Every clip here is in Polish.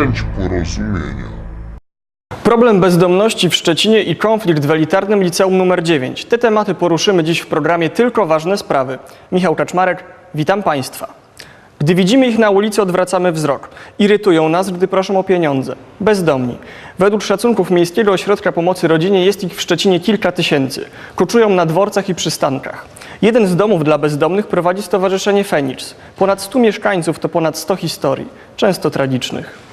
chęć porozumienia. Problem bezdomności w Szczecinie i konflikt w elitarnym liceum nr 9. Te tematy poruszymy dziś w programie Tylko ważne sprawy. Michał Kaczmarek, witam Państwa. Gdy widzimy ich na ulicy, odwracamy wzrok. Irytują nas, gdy proszą o pieniądze. Bezdomni. Według szacunków Miejskiego Ośrodka Pomocy Rodzinie jest ich w Szczecinie kilka tysięcy. Koczują na dworcach i przystankach. Jeden z domów dla bezdomnych prowadzi Stowarzyszenie Feniks. Ponad 100 mieszkańców to ponad 100 historii, często tragicznych.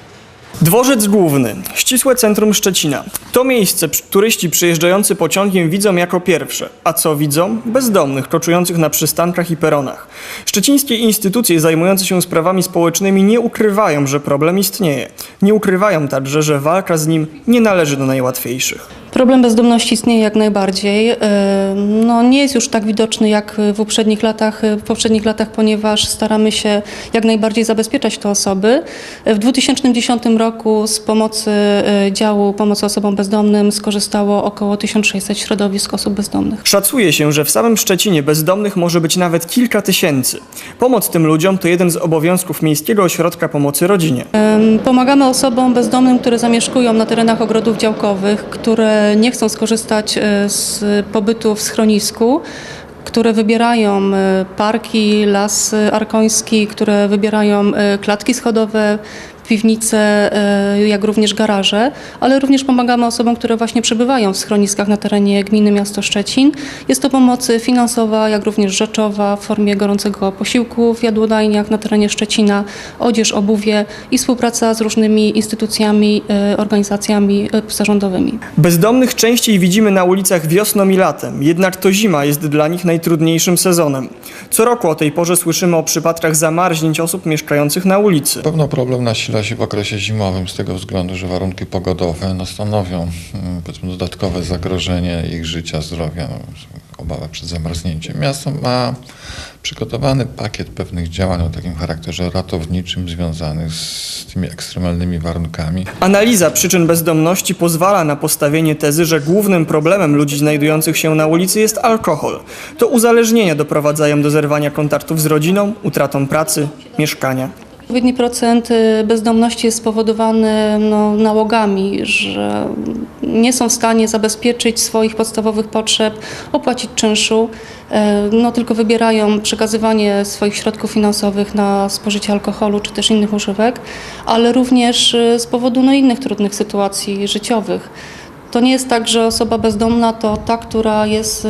Dworzec Główny, ścisłe centrum Szczecina. To miejsce turyści przyjeżdżający pociągiem widzą jako pierwsze. A co widzą? Bezdomnych, koczujących na przystankach i peronach. Szczecińskie instytucje zajmujące się sprawami społecznymi nie ukrywają, że problem istnieje. Nie ukrywają także, że walka z nim nie należy do najłatwiejszych. Problem bezdomności istnieje jak najbardziej. Yy, No, nie jest już tak widoczny jak w poprzednich latach, w poprzednich latach, ponieważ staramy się jak najbardziej zabezpieczać te osoby. W 2010 roku z pomocy yy, działu pomocy osobom bezdomnym skorzystało około 1600 środowisk osób bezdomnych. Szacuje się, że w samym Szczecinie bezdomnych może być nawet kilka tysięcy. Pomoc tym ludziom to jeden z obowiązków Miejskiego Ośrodka Pomocy Rodzinie. Pomagamy osobom bezdomnym, które zamieszkują na terenach ogrodów działkowych, które nie chcą skorzystać e, z pobytu w schronisku, które wybierają e, parki, las arkoński, które wybierają e, klatki schodowe, piwnice, e, jak również garaże, ale również pomagamy osobom, które właśnie przebywają w schroniskach na terenie gminy miasto Szczecin. Jest to pomoc finansowa, jak również rzeczowa w formie gorącego posiłku w jadłodajniach na terenie Szczecina, odzież, obuwie i współpraca z różnymi instytucjami, e, organizacjami e, pozarządowymi. Bezdomnych częściej widzimy na ulicach wiosną i latem, jednak to zima jest dla nich najtrudniejszym sezonem. Co roku o tej porze słyszymy o przypadkach zamarznięć osób mieszkających na ulicy. Pewno problem nasila się w okresie zimowym z tego względu, że warunki pogodowe no, stanowią mm, powiedzmy, dodatkowe zagrożenie ich życia, zdrowia, no, obawa przed zamarznięciem. Miasto ma przygotowany pakiet pewnych działań o takim charakterze ratowniczym związanych z tymi ekstremalnymi warunkami. Analiza przyczyn bezdomności pozwala na postawienie tezy, że głównym problemem ludzi znajdujących się na ulicy jest alkohol. To uzależnienia doprowadzają do zerwania kontaktów z rodziną, utratą pracy, mieszkania. Odpowiedni procent y, bezdomności jest spowodowany no, nałogami, że nie są w stanie zabezpieczyć swoich podstawowych potrzeb, opłacić czynszu, e, no, tylko wybierają przekazywanie swoich środków finansowych na spożycie alkoholu czy też innych używek, ale również y, z powodu no, innych trudnych sytuacji życiowych. To nie jest tak, że osoba bezdomna to ta, która jest y,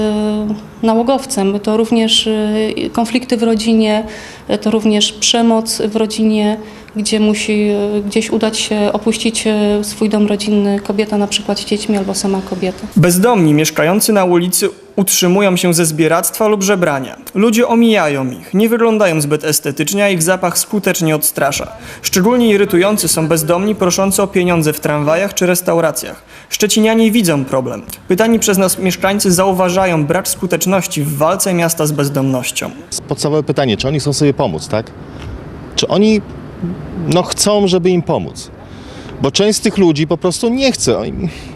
nałogowcem. To również y, konflikty w rodzinie, y, to również przemoc w rodzinie, gdzie musi gdzieś udać się opuścić y, swój dom rodzinny kobieta na przykład z dziećmi albo sama kobieta. Bezdomni mieszkający na ulicy utrzymują się ze zbieractwa lub żebrania. Ludzie omijają ich, nie wyglądają zbyt estetycznie, a ich zapach skutecznie odstrasza. Szczególnie irytujący są bezdomni proszący o pieniądze w tramwajach czy restauracjach. Szczecinianie widzą problem. Pytani przez nas mieszkańcy zauważają brak skuteczności w walce miasta z bezdomnością. podstawowe pytanie, czy oni chcą sobie pomóc, tak? Czy oni no, chcą, żeby im pomóc? Bo część z tych ludzi po prostu nie chce.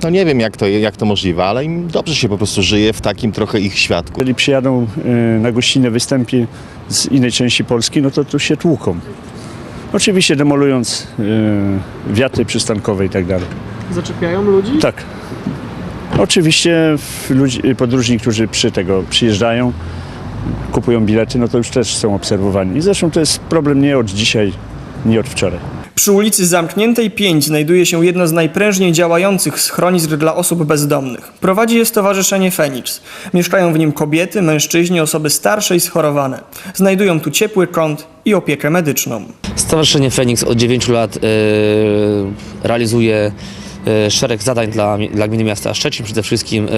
No nie wiem, jak to, jak to możliwe, ale im dobrze się po prostu żyje w takim trochę ich świadku. Jeżeli przyjadą y, na gościnne występie z innej części Polski, no to tu się tłuką. Oczywiście demolując y, wiaty przystankowe i tak dalej. Zaczepiają ludzi? Tak. Oczywiście ludzi, podróżni, którzy przy tego przyjeżdżają, kupują bilety, no to już też są obserwowani. I zresztą to jest problem nie od dzisiaj, nie od wczoraj. Przy ulicy Zamkniętej 5 znajduje się jedno z najprężniej działających schronisk dla osób bezdomnych. Prowadzi je Stowarzyszenie Feniks. Mieszkają w nim kobiety, mężczyźni, osoby starsze i schorowane. Znajdują tu ciepły kąt i opiekę medyczną. Stowarzyszenie Feniks od 9 lat y, realizuje szereg zadań dla, dla gminy miasta Szczecin, przede wszystkim y,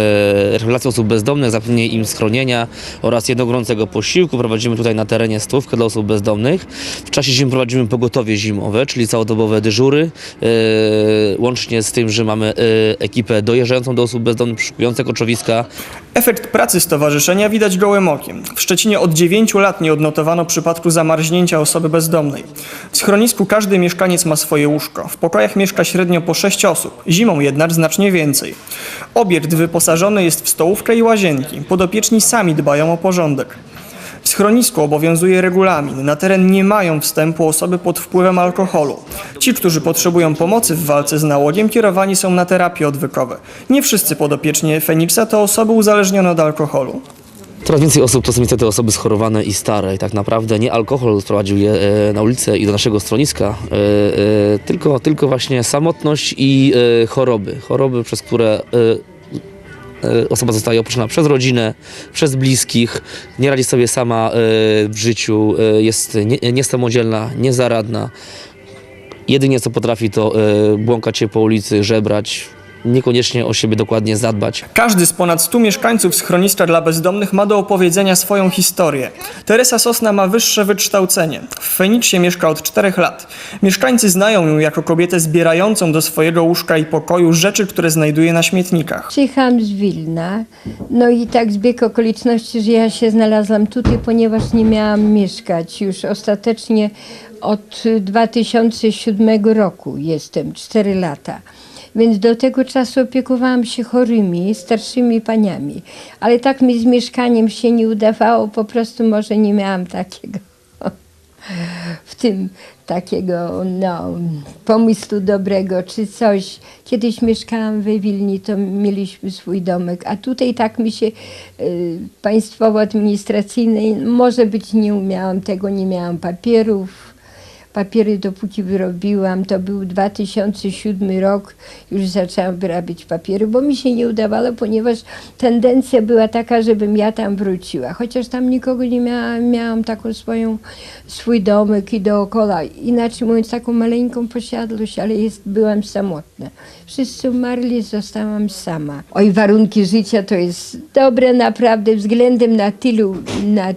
rehabilitacja osób bezdomnych, zapewnienie im schronienia oraz jednogrącego posiłku. Prowadzimy tutaj na terenie stówkę dla osób bezdomnych. W czasie zimy prowadzimy pogotowie zimowe, czyli całodobowe dyżury, y, łącznie z tym, że mamy ekipę dojeżdżającą do osób bezdomnych, przyszukującą koczowiska, Efekt pracy stowarzyszenia widać gołym okiem. W Szczecinie od 9 lat nie odnotowano przypadku zamarznięcia osoby bezdomnej. W schronisku każdy mieszkaniec ma swoje łóżko. W pokojach mieszka średnio po 6 osób, zimą jednak znacznie więcej. Obiekt wyposażony jest w stołówkę i łazienki. Podopieczni sami dbają o porządek. W schronisku obowiązuje regulamin. Na teren nie mają wstępu osoby pod wpływem alkoholu. Ci, którzy potrzebują pomocy w walce z nałogiem, kierowani są na terapie odwykowe. Nie wszyscy podopieczni Feniksa to osoby uzależnione od alkoholu. Coraz więcej osób to są niestety osoby schorowane i stare i tak naprawdę nie alkohol sprowadził je e, na ulicę i do naszego schroniska, e, e, tylko, tylko właśnie samotność i choroby. Choroby, przez które osoba zostaje opuszczona przez rodzinę, przez bliskich, nie radzi sobie sama w życiu, jest nie- niesamodzielna, niezaradna. Jedynie co potrafi to błąkać się po ulicy, żebrać, niekoniecznie o siebie dokładnie zadbać. Każdy z ponad 100 mieszkańców schroniska dla bezdomnych ma do opowiedzenia swoją historię. Teresa Sosna ma wyższe wykształcenie. W Feniksie mieszka od 4 lat. Mieszkańcy znają ją jako kobietę zbierającą do swojego łóżka i pokoju rzeczy, które znajduje na śmietnikach. Przyjechałam z Wilna, no i tak zbieg okoliczności, że ja się znalazłam tutaj, ponieważ nie miałam mieszkać. Już ostatecznie od 2007 roku jestem, 4 lata. Więc do tego czasu opiekowałam się chorymi, starszymi paniami. Ale tak mi z mieszkaniem się nie udawało, po prostu może nie miałam takiego w tym takiego no, pomysłu dobrego czy coś. Kiedyś mieszkałam we Wilni, to mieliśmy swój domek, a tutaj tak mi się y, państwowo-administracyjnej, może być nie umiałam tego, nie miałam papierów. Papiery dopóki wyrobiłam, to był 2007 rok, już zaczęłam wyrabiać papiery, bo mi się nie udawało, ponieważ tendencja była taka, żebym ja tam wróciła. Chociaż tam nikogo nie miałam, miałam taką swoją, swój domek i dookoła, inaczej mówiąc, taką maleńką posiadłość, ale jest, byłam samotna. Wszyscy umarli, zostałam sama. Oj, warunki życia to jest dobre naprawdę względem na tylu, na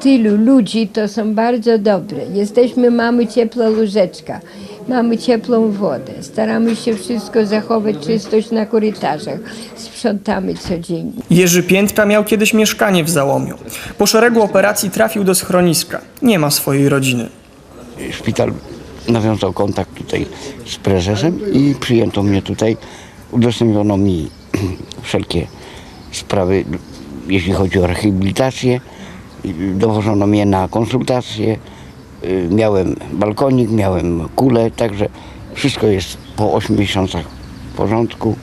tylu ludzi to są bardzo dobre. Jesteśmy, mamy ciepła łóżeczka, mamy ciepłą wodę, staramy się wszystko zachować czystość na korytarzach, sprzątamy codziennie. Jerzy Piętka miał kiedyś mieszkanie w Załomiu. Po szeregu operacji trafił do schroniska. Nie ma swojej rodziny. szpital nawiązał kontakt tutaj z prezesem i przyjęto mnie tutaj. Udostępniono mi wszelkie sprawy, jeśli chodzi o rehabilitację. Dowożono mnie na konsultacje. Y, Miałem balkonik, miałem kulę, także wszystko jest po 8 miesiącach w porządku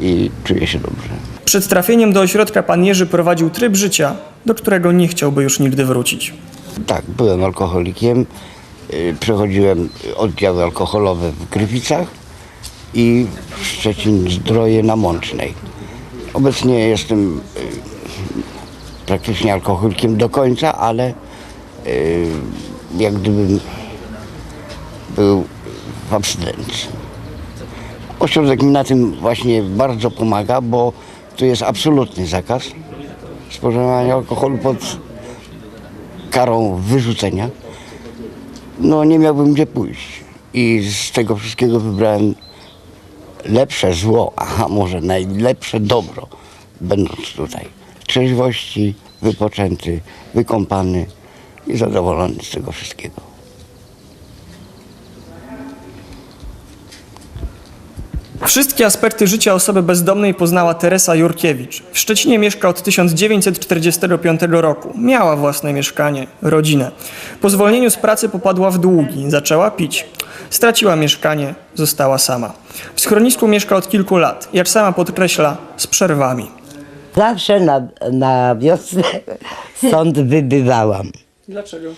i czuję się dobrze. Przed trafieniem do ośrodka pan Jerzy prowadził tryb życia, do którego nie chciałby już nigdy wrócić. Tak, byłem alkoholikiem. y, Przechodziłem oddziały alkoholowe w Gryficach i w Szczecin Zdroje na Mącznej. Obecnie jestem y, praktycznie alkoholikiem do końca, ale y, jak gdybym był w abstynencji. Ośrodek mi na tym właśnie bardzo pomaga, bo tu jest absolutny zakaz spożywania alkoholu pod karą wyrzucenia, no nie miałbym gdzie pójść. I z tego wszystkiego wybrałem lepsze zło, a może najlepsze dobro, będąc tutaj. Trzeźwości, wypoczęty, wykąpany i zadowolony z tego wszystkiego. Wszystkie aspekty życia osoby bezdomnej poznała Teresa Jurkiewicz. W Szczecinie mieszka od 1945 roku. Miała własne mieszkanie, rodzinę. Po zwolnieniu z pracy popadła w długi, zaczęła pić. Straciła mieszkanie, została sama. W schronisku mieszka od kilku lat, jak sama podkreśla, z przerwami. Zawsze na, na wiosnę stąd wybywałam. Dlaczego?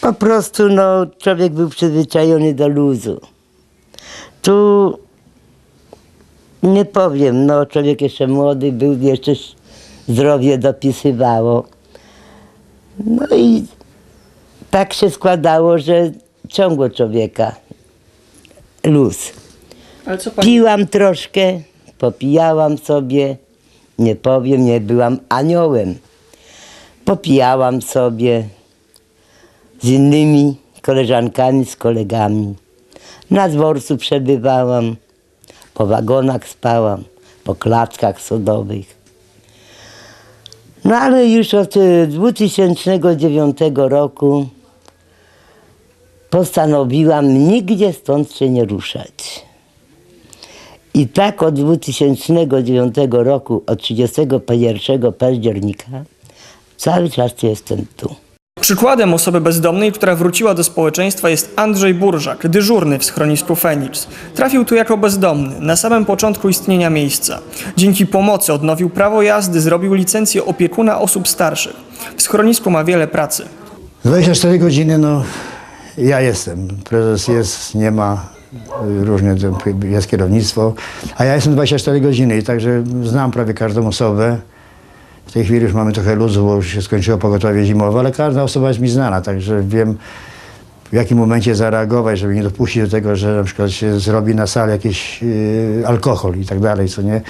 Po prostu no, człowiek był przyzwyczajony do luzu. Tu nie powiem, no człowiek jeszcze młody był, jeszcze zdrowie dopisywało. No i tak się składało, że ciągło człowieka luz. Piłam troszkę, popijałam sobie, nie powiem, nie byłam aniołem. Popijałam sobie z innymi koleżankami, z kolegami. Na dworcu przebywałam, po wagonach spałam, po klatkach sodowych. No ale już od e, 2009 roku postanowiłam nigdzie stąd się nie ruszać. I tak od 2009 roku, od 31 października Cały czas jestem tu. Przykładem osoby bezdomnej, która wróciła do społeczeństwa jest Andrzej Burżak, dyżurny w schronisku Feniks. Trafił tu jako bezdomny, na samym początku istnienia miejsca. Dzięki pomocy odnowił prawo jazdy, zrobił licencję opiekuna osób starszych. W schronisku ma wiele pracy. 24 godziny, no ja jestem. Prezes jest, nie ma, różnie to jest kierownictwo, a ja jestem 24 godziny także znam prawie każdą osobę. W tej chwili już mamy trochę luzu, bo już się skończyło pogotowie zimowe, ale każda osoba jest mi znana, także wiem w jakim momencie zareagować, żeby nie dopuścić do tego, że na przykład się zrobi na sali jakiś y, alkohol i tak dalej, co nie?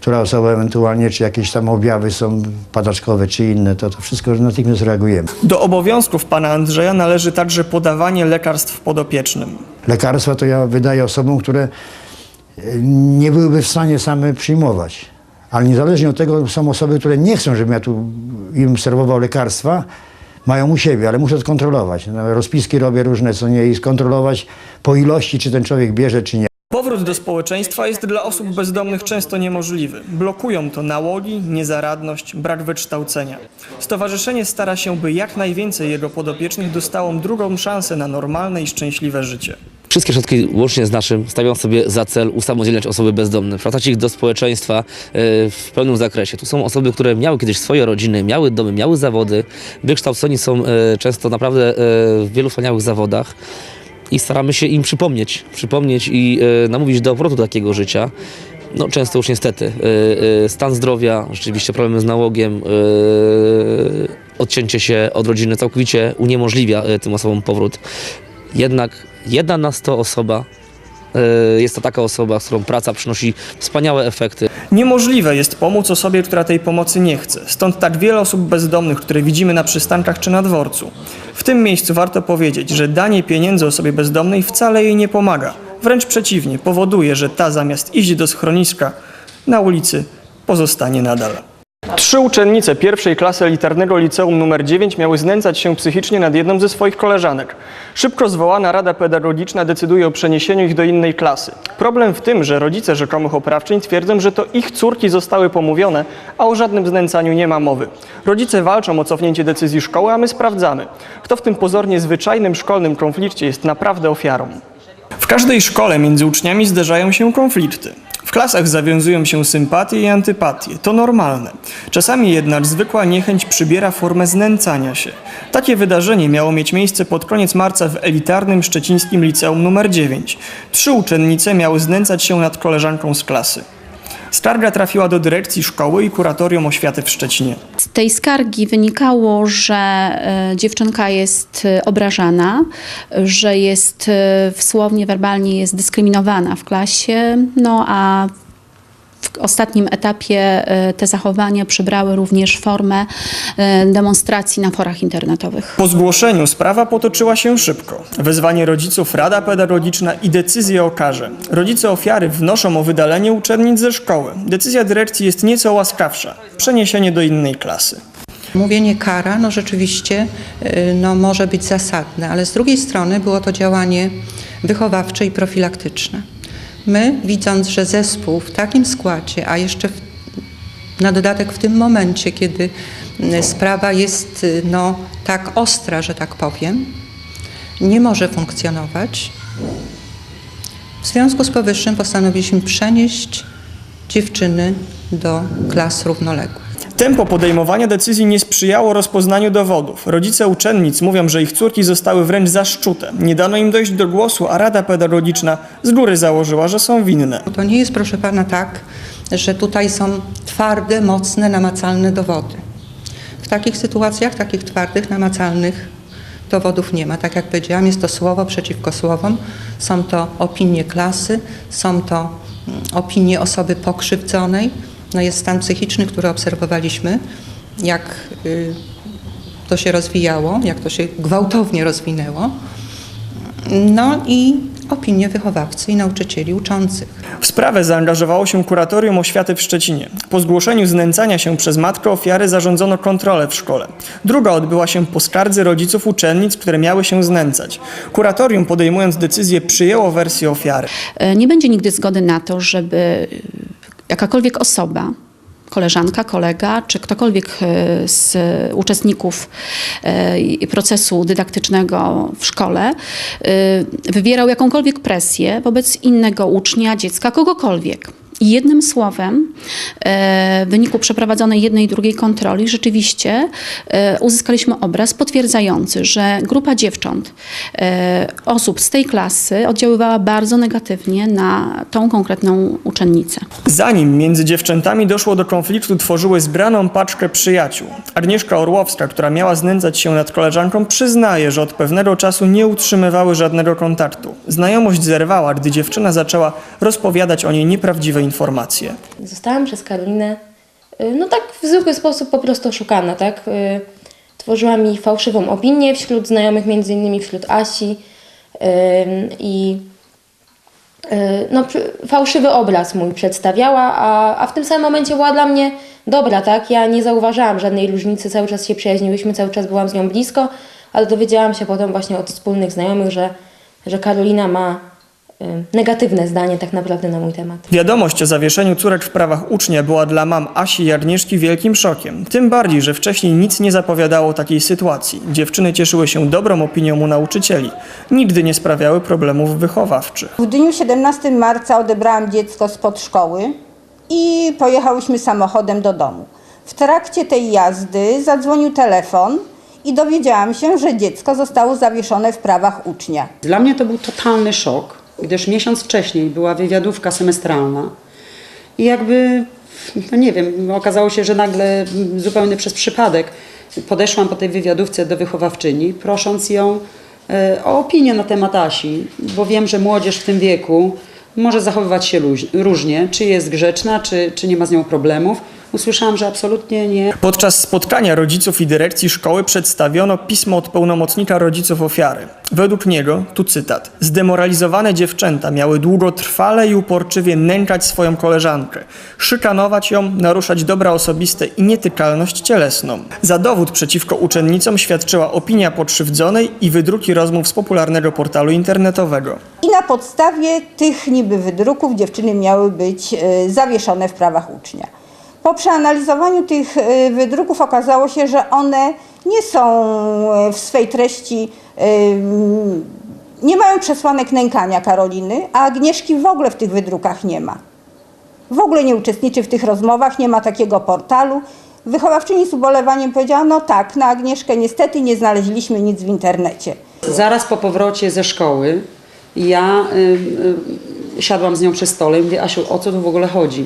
Która osoba ewentualnie, czy jakieś tam objawy są padaczkowe, czy inne, to, to wszystko natychmiast reagujemy. Do obowiązków pana Andrzeja należy także podawanie lekarstw podopiecznym. Lekarstwa to ja wydaję osobom, które e, nie byłyby w stanie same przyjmować. Ale niezależnie od tego są osoby, które nie chcą, żebym ja tu im serwował lekarstwa, mają u siebie, ale muszę to kontrolować. No, Rozpiski robię różne, co nie, i skontrolować po ilości, czy ten człowiek bierze, czy nie. Powrót do społeczeństwa jest dla osób bezdomnych często niemożliwy. Blokują to nałogi, niezaradność, brak wykształcenia. Stowarzyszenie stara się, by jak najwięcej jego podopiecznych dostało drugą szansę na normalne i szczęśliwe życie. Wszystkie środki, łącznie z naszym, stawiam sobie za cel usamodzielniać osoby bezdomne, wracać ich do społeczeństwa e, w pełnym zakresie. Tu są osoby, które miały kiedyś swoje rodziny, miały domy, miały zawody, wykształceni są e, często naprawdę e, w wielu wspaniałych zawodach i staramy się im przypomnieć, przypomnieć i namówić do powrotu takiego życia. No często już niestety stan zdrowia, rzeczywiście problemy z nałogiem, odcięcie się od rodziny całkowicie uniemożliwia tym osobom powrót. Jednak jedna na sto osoba e, jest to taka osoba, z którą praca przynosi wspaniałe efekty. Niemożliwe jest pomóc osobie, która tej pomocy nie chce. Stąd tak wiele osób bezdomnych, które widzimy na przystankach czy na dworcu. W tym miejscu warto powiedzieć, że danie pieniędzy osobie bezdomnej wcale jej nie pomaga. Wręcz przeciwnie, powoduje, że ta zamiast iść do schroniska, na ulicy pozostanie nadal. Trzy uczennice pierwszej klasy elitarnego liceum nr 9 miały znęcać się psychicznie nad jedną ze swoich koleżanek. Szybko zwołana rada pedagogiczna decyduje o przeniesieniu ich do innej klasy. Problem w tym, że rodzice rzekomych oprawczyń twierdzą, że to ich córki zostały pomówione, a o żadnym znęcaniu nie ma mowy. Rodzice walczą o cofnięcie decyzji szkoły, a my sprawdzamy, kto w tym pozornie zwyczajnym szkolnym konflikcie jest naprawdę ofiarą. W każdej szkole między uczniami zdarzają się konflikty. W klasach zawiązują się sympatie i antypatie. To normalne. Czasami jednak zwykła niechęć przybiera formę znęcania się. Takie wydarzenie miało mieć miejsce pod koniec marca w elitarnym szczecińskim liceum nr 9. Trzy uczennice miały znęcać się nad koleżanką z klasy. Skarga trafiła do dyrekcji szkoły i kuratorium oświaty w Szczecinie. Z tej skargi wynikało, że e, dziewczynka jest e, obrażana, że jest e, słownie, werbalnie jest dyskryminowana w klasie, no a w ostatnim etapie e, te zachowania przybrały również formę e, demonstracji na forach internetowych. Po zgłoszeniu sprawa potoczyła się szybko. Wezwanie rodziców, rada pedagogiczna i decyzja o karze. Rodzice ofiary wnoszą o wydalenie uczennic ze szkoły. Decyzja dyrekcji jest nieco łaskawsza. Przeniesienie do innej klasy. Mówienie kara, no rzeczywiście, y, no może być zasadne, ale z drugiej strony było to działanie wychowawcze i profilaktyczne. My, widząc, że zespół w takim składzie, a jeszcze w, na dodatek w tym momencie, kiedy y, sprawa jest y, no, tak ostra, że tak powiem, nie może funkcjonować, w związku z powyższym postanowiliśmy przenieść dziewczyny do klas równoległych. Tempo podejmowania decyzji nie sprzyjało rozpoznaniu dowodów. Rodzice uczennic mówią, że ich córki zostały wręcz zaszczute. Nie dano im dojść do głosu, a rada pedagogiczna z góry założyła, że są winne. To nie jest, proszę pana, tak, że tutaj są twarde, mocne, namacalne dowody. W takich sytuacjach, takich twardych, namacalnych dowodów nie ma. Tak jak powiedziałam, jest to słowo przeciwko słowom, są to opinie klasy, są to mm, opinie osoby pokrzywdzonej. No jest stan psychiczny, który obserwowaliśmy, jak y, to się rozwijało, jak to się gwałtownie rozwinęło. No i opinie wychowawcy i nauczycieli uczących. W sprawę zaangażowało się kuratorium oświaty w Szczecinie. Po zgłoszeniu znęcania się przez matkę ofiary zarządzono kontrolę w szkole. Druga odbyła się po skardze rodziców uczennic, które miały się znęcać. Kuratorium podejmując decyzję przyjęło wersję ofiary. E, Nie będzie nigdy zgody na to, żeby jakakolwiek osoba, koleżanka, kolega, czy ktokolwiek e, z uczestników e, procesu dydaktycznego w szkole e, wywierał jakąkolwiek presję wobec innego ucznia, dziecka, kogokolwiek. Jednym słowem, e, w wyniku przeprowadzonej jednej i drugiej kontroli, rzeczywiście e, uzyskaliśmy obraz potwierdzający, że grupa dziewcząt, e, osób z tej klasy oddziaływała bardzo negatywnie na tą konkretną uczennicę. Zanim między dziewczętami doszło do konfliktu, tworzyły zbraną paczkę przyjaciół. Agnieszka Orłowska, która miała znęcać się nad koleżanką, przyznaje, że od pewnego czasu nie utrzymywały żadnego kontaktu. Znajomość zerwała, gdy dziewczyna zaczęła rozpowiadać o niej nieprawdziwe. Zostałam przez Karolinę, y, no tak w zwykły sposób po prostu oszukana, tak? Y, Tworzyła mi fałszywą opinię wśród znajomych, między innymi wśród Asi i y, no, fałszywy obraz mój przedstawiała, a, a w tym samym momencie była dla mnie dobra, tak? Ja nie zauważałam żadnej różnicy, cały czas się przyjaźniłyśmy, cały czas byłam z nią blisko, ale dowiedziałam się potem właśnie od wspólnych znajomych, że, że Karolina ma negatywne zdanie tak naprawdę na mój temat. Wiadomość o zawieszeniu córek w prawach ucznia była dla mam Asi i Agnieszki wielkim szokiem. Tym bardziej, że wcześniej nic nie zapowiadało takiej sytuacji. Dziewczyny cieszyły się dobrą opinią u nauczycieli. Nigdy nie sprawiały problemów wychowawczych. W dniu 17 marca odebrałam dziecko spod szkoły i pojechałyśmy samochodem do domu. W trakcie tej jazdy zadzwonił telefon i dowiedziałam się, że dziecko zostało zawieszone w prawach ucznia. Dla mnie to był totalny szok, gdyż miesiąc wcześniej była wywiadówka semestralna i jakby, no nie wiem, okazało się, że nagle zupełnie przez przypadek podeszłam po tej wywiadówce do wychowawczyni, prosząc ją e, o opinię na temat Asi, bo wiem, że młodzież w tym wieku może zachowywać się różnie, czy jest grzeczna, czy, czy nie ma z nią problemów. Usłyszałam, że absolutnie nie. Podczas spotkania rodziców i dyrekcji szkoły przedstawiono pismo od pełnomocnika rodziców ofiary. Według niego, tu cytat, zdemoralizowane dziewczęta miały długotrwale i uporczywie nękać swoją koleżankę, szykanować ją, naruszać dobra osobiste i nietykalność cielesną. Za dowód przeciwko uczennicom świadczyła opinia pokrzywdzonej i wydruki rozmów z popularnego portalu internetowego. I na podstawie tych niby wydruków dziewczyny miały być e, zawieszone w prawach ucznia. Po przeanalizowaniu tych e, wydruków okazało się, że one nie są e, w swej treści, e, nie mają przesłanek nękania Karoliny, a Agnieszki w ogóle w tych wydrukach nie ma. W ogóle nie uczestniczy w tych rozmowach, nie ma takiego portalu. Wychowawczyni z ubolewaniem powiedziała, no tak, na Agnieszkę niestety nie znaleźliśmy nic w internecie. Zaraz po powrocie ze szkoły ja y, y, siadłam z nią przy stole i mówię, Asiu, o co tu w ogóle chodzi?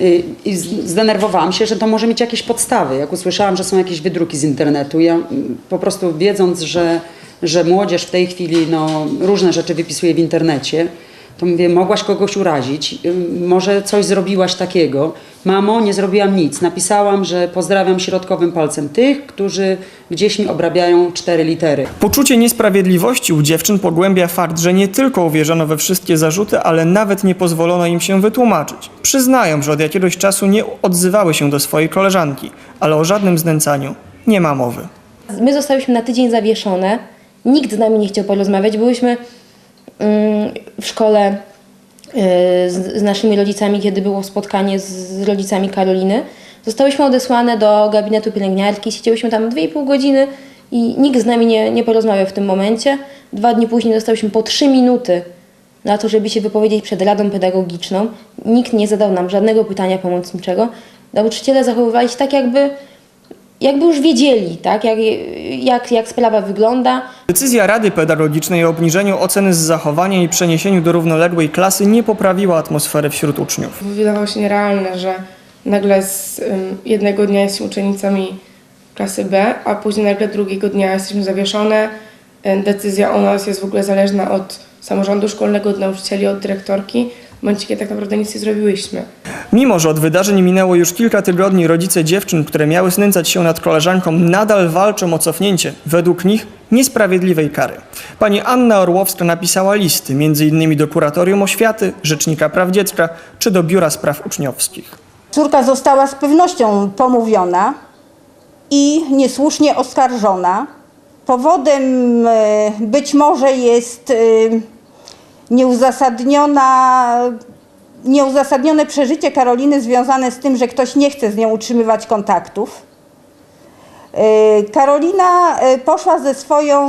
Y, I zdenerwowałam się, że to może mieć jakieś podstawy. Jak usłyszałam, że są jakieś wydruki z internetu, ja mm, po prostu wiedząc, że, że młodzież w tej chwili no, różne rzeczy wypisuje w internecie, to mówię, mogłaś kogoś urazić, może coś zrobiłaś takiego. Mamo, nie zrobiłam nic. Napisałam, że pozdrawiam środkowym palcem tych, którzy gdzieś mi obrabiają cztery litery. Poczucie niesprawiedliwości u dziewczyn pogłębia fakt, że nie tylko uwierzono we wszystkie zarzuty, ale nawet nie pozwolono im się wytłumaczyć. Przyznają, że od jakiegoś czasu nie odzywały się do swojej koleżanki, ale o żadnym znęcaniu nie ma mowy. My zostałyśmy na tydzień zawieszone. Nikt z nami nie chciał porozmawiać. Byłyśmy w szkole y, z, naszymi rodzicami, kiedy było spotkanie z, z rodzicami Karoliny. Zostałyśmy odesłane do gabinetu pielęgniarki. Siedziałyśmy tam 2,5 godziny i nikt z nami nie, nie porozmawiał w tym momencie. Dwa dni później dostałyśmy po 3 minuty na to, żeby się wypowiedzieć przed Radą Pedagogiczną. Nikt nie zadał nam żadnego pytania pomocniczego. Nauczyciele zachowywali się tak, jakby jakby już wiedzieli, tak, jak, jak, jak sprawa wygląda. Decyzja Rady Pedagogicznej o obniżeniu oceny z zachowania i przeniesieniu do równoległej klasy nie poprawiła atmosfery wśród uczniów. Wydawało się nierealne, że nagle z jednego dnia jesteśmy uczennicami klasy B, a później nagle drugiego dnia jesteśmy zawieszone. Decyzja o nas jest w ogóle zależna od samorządu szkolnego, od nauczycieli, od dyrektorki, w momencie kiedy tak naprawdę nic nie zrobiłyśmy. Mimo, że od wydarzeń minęło już kilka tygodni, rodzice dziewczyn, które miały znęcać się nad koleżanką, nadal walczą o cofnięcie, według nich, niesprawiedliwej kary. Pani Anna Orłowska napisała listy, m.in. do Kuratorium Oświaty, Rzecznika Praw Dziecka czy do Biura Spraw Uczniowskich. Córka została z pewnością pomówiona i niesłusznie oskarżona. Powodem e, być może jest e, nieuzasadniona nieuzasadnione przeżycie Karoliny związane z tym, że ktoś nie chce z nią utrzymywać kontaktów. Y, Karolina y, poszła ze swoją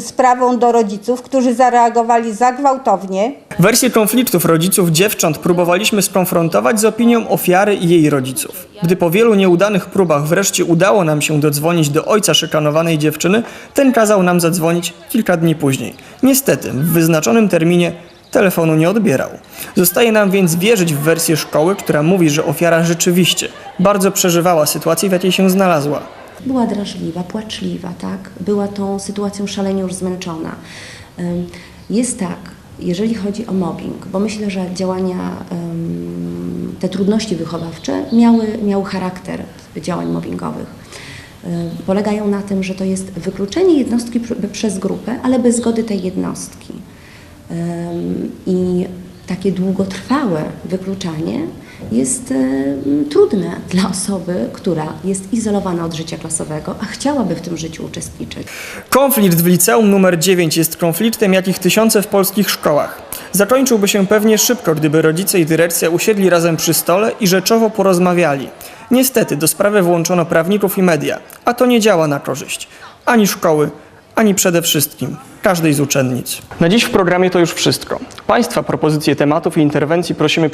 sprawą do rodziców, którzy zareagowali za gwałtownie. Wersję konfliktów rodziców dziewcząt próbowaliśmy skonfrontować z opinią ofiary i jej rodziców. Gdy po wielu nieudanych próbach wreszcie udało nam się dodzwonić do ojca szykanowanej dziewczyny, ten kazał nam zadzwonić kilka dni później. Niestety, w wyznaczonym terminie telefonu nie odbierał. Zostaje nam więc wierzyć w wersję szkoły, która mówi, że ofiara rzeczywiście bardzo przeżywała sytuację, w jakiej się znalazła. Była drażliwa, płaczliwa, tak? Była tą sytuacją szalenie już zmęczona. Jest tak, jeżeli chodzi o mobbing, bo myślę, że działania, te trudności wychowawcze miały, miały charakter działań mobbingowych. Polegają na tym, że to jest wykluczenie jednostki pr- przez grupę, ale bez zgody tej jednostki. I takie długotrwałe wykluczanie jest trudne dla osoby, która jest izolowana od życia klasowego, a chciałaby w tym życiu uczestniczyć. Konflikt w liceum numer 9 jest konfliktem, jakich tysiące w polskich szkołach. Zakończyłby się pewnie szybko, gdyby rodzice i dyrekcja usiedli razem przy stole i rzeczowo porozmawiali. Niestety do sprawy włączono prawników i media, a to nie działa na korzyść ani szkoły, ani przede wszystkim każdej z uczennic. Na dziś w programie to już wszystko. Państwa propozycje tematów i interwencji prosimy